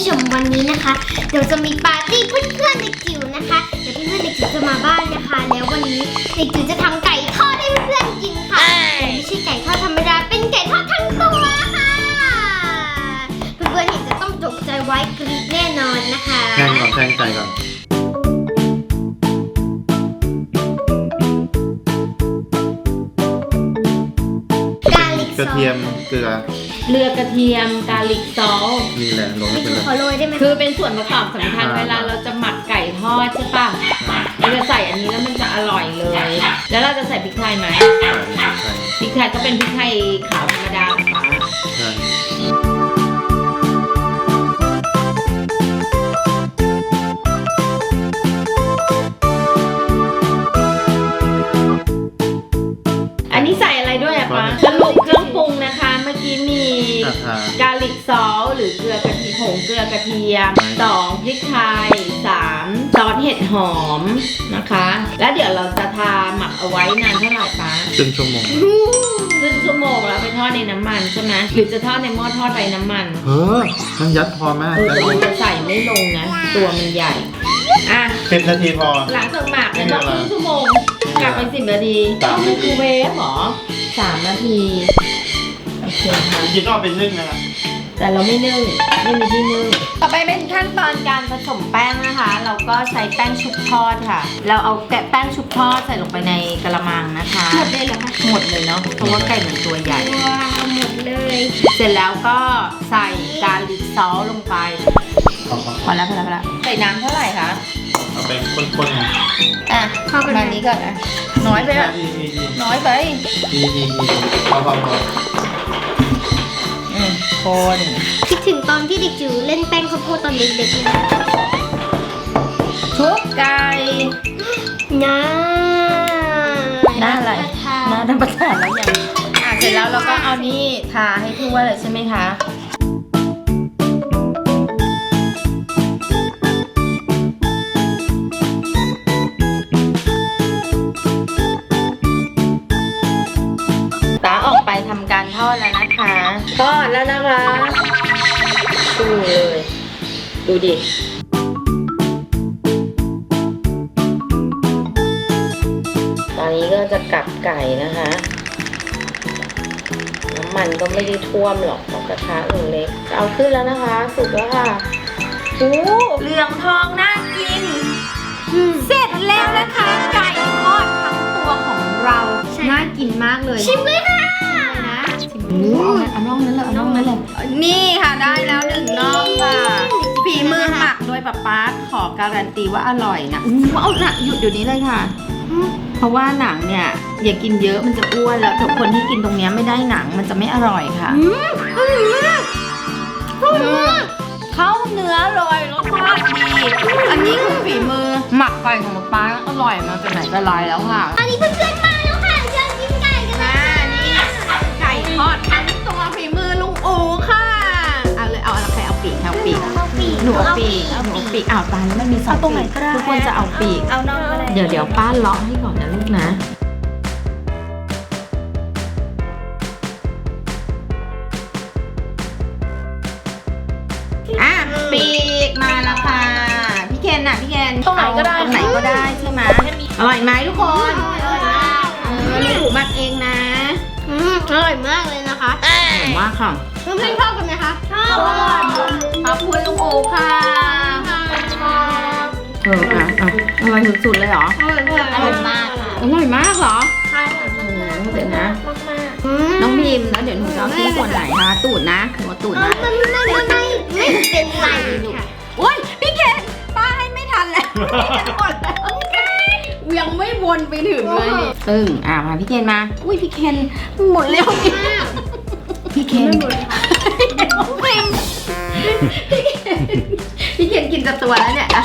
ผู้ชมวันนี้นะคะ เดี๋ยวจะมีปาร์ตี้เพื่อนๆเด็กจิ๋วนะคะเดี๋ยวเพื่อนๆเด็กจิ๋วจะมาบ้านนะคะ แล้ววันนี้เด็กจิ๋วจะทำไก่ทอดให้เพื่อนๆกินค่ะแต่ไม่ใช่ไก่ทอดธรรมดาเป็นไก่ทอดทั้งตัวค่ะเพื่อนๆเห็นจะต้องตกใจไว้กรี๊ดแน่นอนนะคะแทงก่อนแทงไก่ก่อน กาลิกกระเทียมเกลือเรือกระเทียมกาลิกซอสนี่แหละลงไม่ไปถูเลกยขอโรยได้ไหมคือเป็นส่วนประกอบสำคัญเวลาเราจะหมักไก่ทอดใช่ป่ะเราจะใส่อันนี้แล้วมันจะอร่อยเลย แล้วเราจะใส่พริกไทยไหมใช่พริกไทยก็เป็นพริกไทยขาวธรรมดาค่ะ ใช่ กาลิกซอสหรือเกลือกระเทียมผงเกลือกระเทียมสองพริกไทยสามซอสเห็ดหอมนะคะ แล้วเดี๋ยวเราจะทาหมักเอาไว้นานเท่าไหร่ปะครึ่งชั่วโมงครึ่งชั่วโมงแล้วไปทอดในน้ำมันใช่ไหมหรือจะทอดในหม้อทอดไร้น้ำมันเฮ้ยมันยัดพอมากเออแต่มันจะใส่ไม่ลงนะ ตัวมันใหญ่อะสิบนาทีพอ หลังจากหมักเนี่ยบอกครึ่งชั่วโมงกลับไปสิบนาทีสามต้องนาทีไมโครเวฟเหรอสามนาที โอเคค่ะกินออกเป็นนึ่งนะครับแต่เราไม่นึ่งไม่มีที่นึ่งต่อไปเป็นขั้นตอนการผสมแป้งนะคะ เราก็ใช้แป้งชุบทอดค่ะ เราเอาแกะแป้งชุบทอดใส่ลงไปในกระมังนะคะหมดเลยเหรอคะหมดเลยเนาะเพราะว่าไก่มันตัวใหญ่ ว้าวหมดเลยเสร็จแล้วก็ใส่กาลิกซอสลงไปเอาเอาพอแล้วพอแล้วพอแล้วใส่น้ำเท่าไหร่คะเอาไปข้นๆนะอะเข้ากันมานี้ก่อนนะน้อยไปอะดีดีดีน้อยไปดีดีดีพอพอพออืม คนคิดถึงตอนที่เด็กจิ๋วเล่นแป้งข้าวโพดตอนเด็กๆเลยนะชุบไก่น่าหน้าอะไรทาหน้าทำประทานแล้วยังอะเสร็จแล้วเราก็เอานี่ทาให้ทั่วเลยใช่ไหมคะ ทำการทอดแล้วนะคะทอดแล้วนะคะดูเลย ดูดิตอนนี้ก็จะกลับไก่นะคะ น้ำมันก็ไม่ได้ท่วมหรอกเพราะกระทะหนูเล็ก เอาขึ้นแล้วนะคะ สุกแล้วค่ะโอ้เหลืองทองน่ากินอืมเสร็จแล้วนะคะ ไก่ทอดทั้งตัวของเราใช่น่ากินมากเลย ชิมเลยค่ะนะชิมดู เอาไหมเอาน่องนั้นเลยเอาน่องนั้นเลยนี่ค่ะได้แล้วหนึ่งน่องค่ะฝีมือหมักโดยป๊าป๊าขอการันตีว่าอร่อยนะอู้เอาหนักหยุดเดี๋ยวนี้เลยค่ะ เพราะว่าหนังเนี่ยอย่ากินเยอะมันจะอ้วนแล้วถ้าคนที่กินตรงเนี้ยไม่ได้หนังมันจะไม่อร่อยค่ะอืมอร่อยมากอร่อยมากเข้าเนื้ออร่อยรสชาติดี อันนี้คือฝีมือหมักไก่ของป๊าป๊าอร่อยมาจากไหนแต่ไรแล้วค่ะ อันนี้เพื่อนๆมา ทอดทั้งตัวฝีมือลุงอูค่ะ เอาเลยเอาอะไรใครเอาปีกใครเอาปีกเอาปีกหนูเอาปีกหนูเอาปีกอ้าวตายแล้วมันมีสองปีกทุกคนจะเอาปีก เอาน้องอะไรเดี๋ยวเดี๋ยวป้าเลาะให้ก่อนนะลูกนะ อะปีกมาแล้วค่ะ พี่เคนน่ะพี่เคนตรงไหนก็ได้ตรงไหนก็ได้ใช่ไหมอร่อยไหมทุกคน อร่อย ร่อยมากเลยนะคะผมว่าค่ะเพื่อนๆชอบกันไหมคะชอบขอบคุณลุงโอค่ะค่ะเอออะอะอร่อยสุดๆเลยเหรออร่อยมากอร่อยมากค่ะอร่อยมากเหรอใช่โอ้โหเดี๋ยวนะมากมากน้องพิมพ์แล้วเดี๋ยวหนูจะเอาที่ส่วนไหนคะตูดนะหัวตูดนะมันไม่ไม่ไม่ไม่เป็นไรค่ะโอ้ยพี่เคนป้าให้ไม่ทันแล้วหมดแล้วยังไม่วนไปถึงเลยนี่ตึงอะมาพี่เคนมา อุ้ยพี่เคนหมดแล้วพี่เคนไม่หมดเลยค่ะพี่เคนพี่เคนกินจะตัวแล้วเนี่ยอะ